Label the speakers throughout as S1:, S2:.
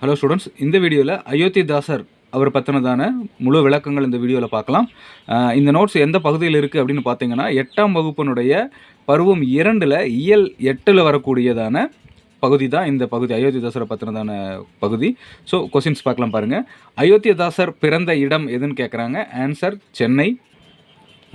S1: Hello students இந்த வீடியோவில் அயோத்திதாசர் அவர் பற்றினதான முழு விளக்கங்கள் இந்த வீடியோவில் பார்க்கலாம். இந்த நோட்ஸ் எந்த பகுதியில் இருக்குது அப்படின்னு பார்த்தீங்கன்னா எட்டாம் வகுப்பினுடைய பருவம் இரண்டில் இயல் எட்டில் வரக்கூடியதான பகுதி தான் இந்த பகுதி. அயோத்திதாசரை பற்றினதான பகுதி. ஸோ கொஸ்டின்ஸ் பார்க்கலாம் பாருங்கள் அயோத்தியதாசர் பிறந்த இடம் எதுன்னு கேட்குறாங்க ஆன்சர் சென்னை.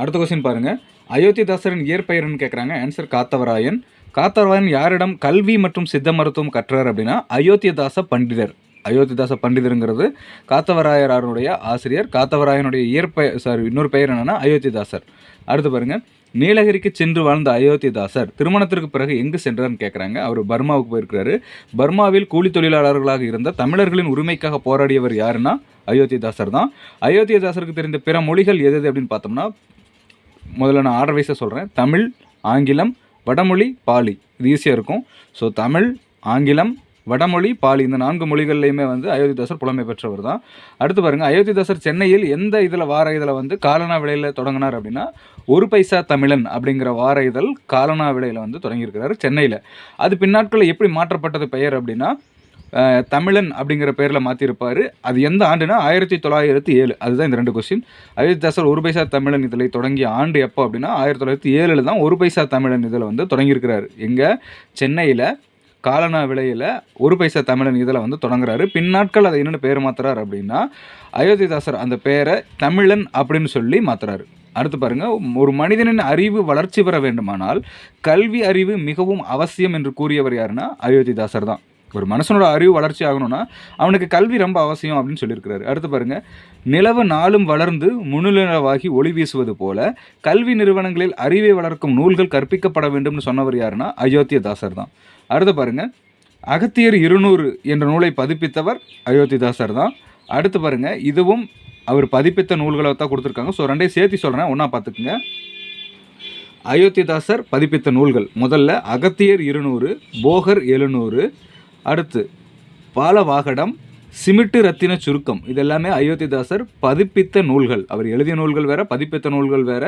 S1: அடுத்த கொஸ்டின் பாருங்கள் அயோத்திதாசரின் இயற்பெயர்னு கேட்குறாங்க ஆன்சர் காத்தவராயன். காத்தவராயன் யாரிடம் கல்வி மற்றும் சித்த மருத்துவம் கற்றார் அப்படின்னா அயோத்தியதாச பண்டிதர். அயோத்திதாச பண்டிதருங்கிறது காத்தவராயராருடைய ஆசிரியர். காத்தவராயனுடைய இயற்பெயர் சாரி இன்னொரு பெயர் என்னென்னா அயோத்திதாசர் அடுத்து பாருங்கள் நீலகிரிக்கு சென்று வாழ்ந்த அயோத்திதாசர் திருமணத்திற்கு பிறகு எங்கு சென்றார்னு கேட்குறாங்க அவர் பர்மாவுக்கு போயிருக்கிறாரு. பர்மாவில் கூலி தொழிலாளர்களாக இருந்த தமிழர்களின் உரிமைக்காக போராடியவர் யாருன்னா அயோத்திதாசர் தான். அயோத்தியதாசருக்கு தெரிந்த பிற மொழிகள் எது எது அப்படின்னு பார்த்தோம்னா முதல்ல நான் ஆர்டர் வைஸாக சொல்கிறேன் தமிழ் ஆங்கிலம் வடமொழி பாலி. இது ஈஸியாக இருக்கும். ஸோ தமிழ் ஆங்கிலம் வடமொழி பாலி. இந்த நான்கு மொழிகள்லையுமே வந்து அயோத்திதாசர் புலமை பெற்றவர் தான். அடுத்து பாருங்கள் அயோத்திதாசர் சென்னையில் எந்த இதில் வார இதில் வந்து காலனா விலையில் தொடங்கினார் அப்படின்னா ஒரு பைசா தமிழன் அப்படிங்கிற வார இதழ் காலனா விலையில் வந்து தொடங்கியிருக்கிறார் சென்னையில். அது பின்னாட்களில் எப்படி மாற்றப்பட்டது பெயர் அப்படின்னா தமிழன் அப்படிங்கிற பேரில் மாற்றிருப்பார் அது எந்த ஆண்டுனா ஆயிரத்தி தொள்ளாயிரத்தி ஏழு. அதுதான் இந்த ரெண்டு கொஸ்டின் அயோத்திதாசர் ஒரு பைசா தமிழன் இதழை தொடங்கிய ஆண்டு எப்போ அப்படின்னா ஆயிரத்தி தொள்ளாயிரத்தி ஏழில் தான் ஒரு பைசா தமிழன் இதில் வந்து தொடங்கியிருக்கிறார். எங்கே? சென்னையில் காலனா விலையில் ஒரு பைசா தமிழன் இதில் வந்து தொடங்குறாரு. பின்னாட்கள் அதை என்னென்னு பேர் மாத்துறார் அப்படின்னா அயோத்திதாசர் அந்த பேரை தமிழன் அப்படின்னு சொல்லி மாத்துறாரு. அடுத்து பாருங்க ஒரு மனிதனின் அறிவு வளர்ச்சி பெற வேண்டுமானால் கல்வி அறிவு மிகவும் அவசியம் என்று கூறியவர் யாருன்னா அயோத்திதாசர் தான். ஒரு மனுஷனோட அறிவு வளர்ச்சி ஆகணும்னா அவனுக்கு கல்வி ரொம்ப அவசியம் அப்படின்னு சொல்லியிருக்கிறாரு. அடுத்து பாருங்க. நிலவு நாளும் வளர்ந்து முன்னிலவாகி ஒளி வீசுவது போல கல்வி நிறுவனங்களில் அறிவை வளர்க்கும் நூல்கள் கற்பிக்கப்பட வேண்டும்னு சொன்னவர் யாருன்னா அயோத்தியதாசர் தான். அடுத்து பாருங்க. அகத்தியர் இருநூறு என்ற நூலை பதிப்பித்தவர் அயோத்திதாசர் தான். அடுத்து பாருங்க. இதுவும் அவர் பதிப்பித்த நூல்களை தான் கொடுத்துருக்காங்க. ஸோ ரெண்டையும் சேர்த்து சொல்கிறேன் ஒன்றா பார்த்துக்குங்க. அயோத்திதாசர் பதிப்பித்த நூல்கள். முதல்ல அகத்தியர் இருநூறு போகர் எழுநூறு அடுத்து பாலவாகடம் சிமிட்டு ரத்தின சுருக்கம். இதெல்லாமே அயோத்திதாசர் பதிப்பித்த நூல்கள். அவர் எழுதிய நூல்கள் வேற பதிப்பித்த நூல்கள் வேற.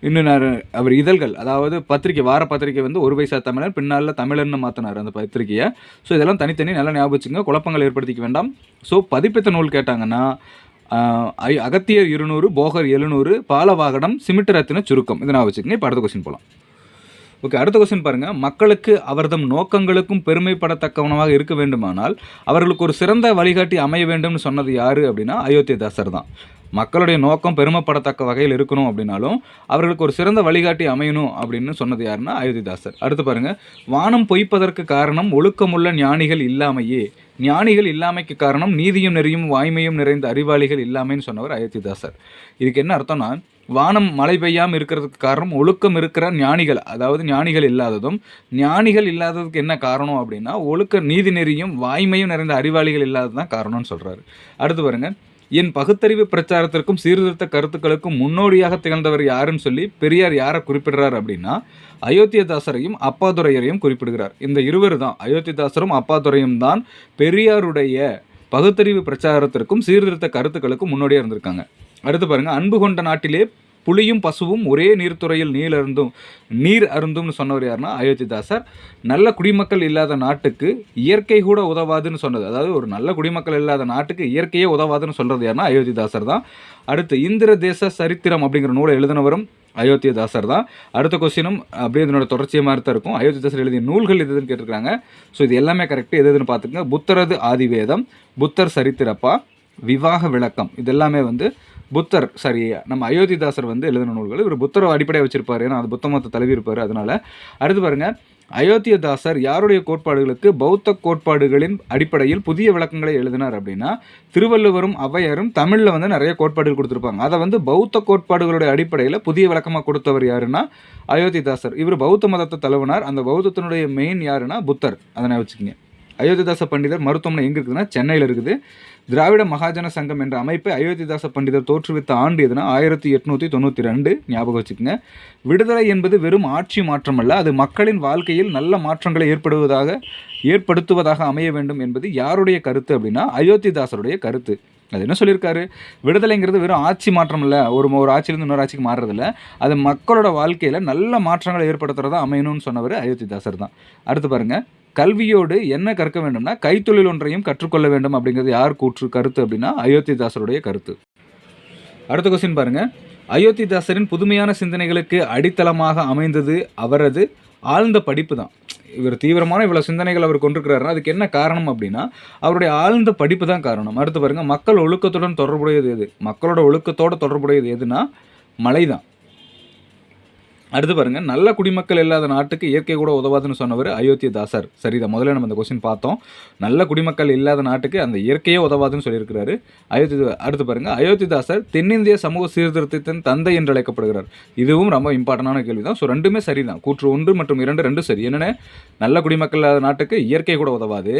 S1: இன்னும் அவர் இதழ்கள் அதாவது பத்திரிக்கை வார பத்திரிக்கை வந்து ஒரு வயசாக தமிழர் பின்னால் தமிழர்னு மாற்றினார் அந்த பத்திரிக்கையை ஸோ இதெல்லாம் தனித்தனி நல்லா ஞாபகம் வச்சுங்க குழப்பங்கள் ஏற்படுத்திக்க வேண்டாம். ஸோ பதிப்பித்த நூல் கேட்டாங்கன்னா ஐ- அகத்தியர் இருநூறு போகர் எழுநூறு பாலவாகடம் சிமிட்டு ரத்தின சுருக்கம். இதை நான் வச்சுக்கோங்க இப்போ அடுத்த கொஸ்டின் போகலாம் ஓகே அடுத்த கொஸ்டின் பாருங்கள் மக்களுக்கு அவர்தம் நோக்கங்களுக்கும் பெருமைப்படத்தக்கவனமாக இருக்க வேண்டுமானால் அவர்களுக்கு ஒரு சிறந்த வழிகாட்டி அமைய வேண்டும்னு சொன்னது யாரு அப்படின்னா அயோத்திதாசர் தான். மக்களுடைய நோக்கம் பெருமைப்படத்தக்க வகையில் இருக்கணும் அப்படின்னாலும் அவர்களுக்கு ஒரு சிறந்த வழிகாட்டி அமையணும் அப்படின்னு சொன்னது யாருன்னா அயோத்திதாசர். அடுத்து பாருங்கள் வானம் பொய்ப்பதற்கு காரணம் ஒழுக்கமுள்ள ஞானிகள் இல்லாமையே. ஞானிகள் இல்லாமைக்கு காரணம் நீதியும் நெறியும் வாய்மையும் நிறைந்த அறிவாளிகள் இல்லாமைன்னு சொன்னவர் அயோத்திதாசர். இதுக்கு என்ன அர்த்தம்னா வானம் மழை பெய்யாமல் இருக்கிறதுக்கு காரணம் ஒழுக்கம் இருக்கிற ஞானிகள் அதாவது ஞானிகள் இல்லாததும் ஞானிகள் இல்லாததுக்கு என்ன காரணம் அப்படின்னா ஒழுக்க நீதி நெறியும் வாய்மையும் நிறைந்த அறிவாளிகள் இல்லாதது தான் காரணம்னு சொல்கிறாரு அடுத்து பாருங்க என் பகுத்தறிவு பிரச்சாரத்திற்கும் சீர்திருத்த கருத்துக்களுக்கும் முன்னோடியாக திகழ்ந்தவர் யாருன்னு சொல்லி பெரியார் யாரை குறிப்பிடுறார் அப்படின்னா அயோத்தியதாசரையும் அப்பாதுரையரையும் குறிப்பிடுகிறார். இந்த இருவர் தான் அயோத்திதாசரும் அப்பாதுரையும் தான் பெரியாருடைய பகுத்தறிவு பிரச்சாரத்திற்கும் சீர்திருத்த கருத்துக்களுக்கும் முன்னோடியாக இருந்திருக்காங்க. அடுத்து பாருங்கள் அன்பு கொண்ட நாட்டிலே புலியும் பசுவும் ஒரே நீர்த்துறையில் நீர் அருந்தும் நீர் அருந்தும்னு சொன்னவர் யாருன்னா அயோத்திதாசர். நல்ல குடிமக்கள் இல்லாத நாட்டுக்கு இயற்கை கூட உதவாதுன்னு சொன்னது. அதாவது ஒரு நல்ல குடிமக்கள் இல்லாத நாட்டுக்கு இயற்கையே உதவாதுன்னு சொல்கிறது யாருன்னா அயோத்திதாசர் தான். அடுத்து இந்திர தேச சரித்திரம் அப்படிங்கிற நூலை எழுதினவரும் அயோத்தியதாசர் தான். அடுத்த கொஸ்டினும் அப்படியே இதனோட தொடர்ச்சியாக மாதிரி தான் இருக்கும். அயோத்திதாசர் எழுதிய நூல்கள் எதுன்னு கேட்டிருக்காங்க. ஸோ இது எல்லாமே கரெக்டு எது எதுன்னு பார்த்துக்கங்க. புத்தரது ஆதிவேதம் புத்தர் சரித்திரப்பா விவாக விளக்கம். இதெல்லாமே வந்து புத்தர் சாரி நம்ம அயோத்திதாசர் வந்து எழுதின நூல்கள். இவர் புத்தரை அடிப்படையாக வச்சிருப்பார். ஏன்னா அது புத்த மதத்தை தழுவியிருப்பார். அதனால் அடுத்து பாருங்கள் அயோத்தியதாசர் யாருடைய கோட்பாடுகளுக்கு பௌத்த கோட்பாடுகளின் அடிப்படையில் புதிய விளக்கங்களை எழுதினார் அப்படின்னா திருவள்ளுவரும் ஔவையாரும் தமிழில் வந்து நிறைய கோட்பாடுகள் கொடுத்துருப்பாங்க. அதை வந்து பௌத்த கோட்பாடுகளுடைய அடிப்படையில் புதிய விளக்கமாக கொடுத்தவர் யாருன்னா அயோத்திதாசர். இவர் பௌத்த மதத்தை தழுவினார். அந்த பௌத்தத்தினுடைய மெயின் யாருன்னா புத்தர். அதனை வச்சுக்கோங்க. அயோத்திதாச பண்டிதர் மருத்துவமனை எங்கே இருக்குதுன்னா சென்னையில் இருக்குது. திராவிட மகாஜன சங்கம் என்ற அமைப்பை அயோத்திதாச பண்டிதர் தோற்றுவித்த ஆண்டு எதுனா ஆயிரத்தி எட்நூற்றி தொண்ணூற்றி ரெண்டு ஞாபகம் வச்சுக்கோங்க. விடுதலை என்பது வெறும் ஆட்சி மாற்றம் அல்ல அது மக்களின் வாழ்க்கையில் நல்ல மாற்றங்களை ஏற்படுவதாக ஏற்படுத்துவதாக அமைய வேண்டும் என்பது யாருடைய கருத்து அப்படின்னா அயோத்திதாசருடைய கருத்து. அது என்ன சொல்லியிருக்காரு? விடுதலைங்கிறது வெறும் ஆட்சி மாற்றம் இல்லை ஒரு ஒரு ஆட்சியிலேருந்து இன்னொரு ஆட்சிக்கு மாறுறதில்ல. அது மக்களோட வாழ்க்கையில் நல்ல மாற்றங்களை ஏற்படுத்துகிறதா அமையணும்னு சொன்னவர் அயோத்திதாசர் தான். அடுத்து பாருங்கள் கல்வியோடு என்ன கற்க வேண்டும்னா கைத்தொழில் ஒன்றையும் கற்றுக்கொள்ள வேண்டும் அப்படிங்கிறது யார் கூற்று கருத்து அப்படின்னா அயோத்திதாசருடைய கருத்து. அடுத்த கொஸ்டின் பாருங்க. அயோத்திதாசரின் புதுமையான சிந்தனைகளுக்கு அடித்தளமாக அமைந்தது அவரது ஆழ்ந்த படிப்பு தான். இவர் தீவிரமான இவ்வளோ சிந்தனைகள் அவர் கொண்டிருக்கிறாருன்னா அதுக்கு என்ன காரணம் அப்படின்னா அவருடைய ஆழ்ந்த படிப்பு தான் காரணம். அடுத்து பாருங்க மக்கள் ஒழுக்கத்துடன் தொடர்புடையது எது? மக்களோட ஒழுக்கத்தோட தொடர்புடையது எதுனா மலை தான் அடுத்து பாருங்க நல்ல குடிமக்கள் இல்லாத நாட்டுக்கு இயற்கை கூட உதவாதுன்னு சொன்னவர் அயோத்திதாசர் சரிதான் முதல்ல நம்ம இந்த கொஸ்டின் பார்த்தோம். நல்ல குடிமக்கள் இல்லாத நாட்டுக்கு அந்த இயற்கையே உதவாதுன்னு சொல்லியிருக்கிறாரு. அயோத்தி அடுத்து பாருங்க அயோத்திதாசர் தென்னிந்திய சமூக சீர்திருத்தத்தின் தந்தை என்று அழைக்கப்படுகிறார். இதுவும் ரொம்ப இம்பார்ட்டண்டான கேள்வி தான் ஸோ ரெண்டுமே சரிதான். கூற்று ஒன்று மற்றும் இரண்டு ரெண்டும் சரி. என்னென்ன? நல்ல குடிமக்கள் இல்லாத நாட்டுக்கு இயற்கை கூட உதவாது.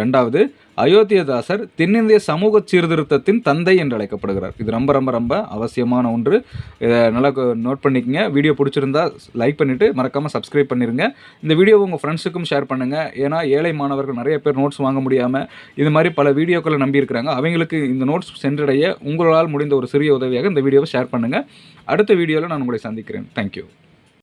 S1: ரெண்டாவது அயோத்தியதாசர் தென்னிந்திய சமூக சீர்திருத்தத்தின் தந்தை என்று அழைக்கப்படுகிறார் இது ரொம்ப ரொம்ப ரொம்ப அவசியமான ஒன்று. இதை நல்லா நோட் பண்ணிக்கங்க. வீடியோ பிடிச்சிருந்தா லைக் பண்ணிவிட்டு மறக்காமல் சப்ஸ்கிரைப் பண்ணிடுங்க இந்த வீடியோவை உங்கள் ஃப்ரெண்ட்ஸுக்கும் ஷேர் பண்ணுங்கள் ஏன்னா ஏழை மாணவர்கள் நிறைய பேர் நோட்ஸ் வாங்க முடியாமல் இது மாதிரி பல வீடியோக்களை நம்பியிருக்கிறாங்க அவங்களுக்கு இந்த நோட்ஸ் சென்றடைய உங்களால் முடிந்த ஒரு சிறிய உதவியாக இந்த வீடியோவை ஷேர் பண்ணுங்கள் அடுத்த வீடியோவில் நான் உங்களை சந்திக்கிறேன். தேங்க்யூ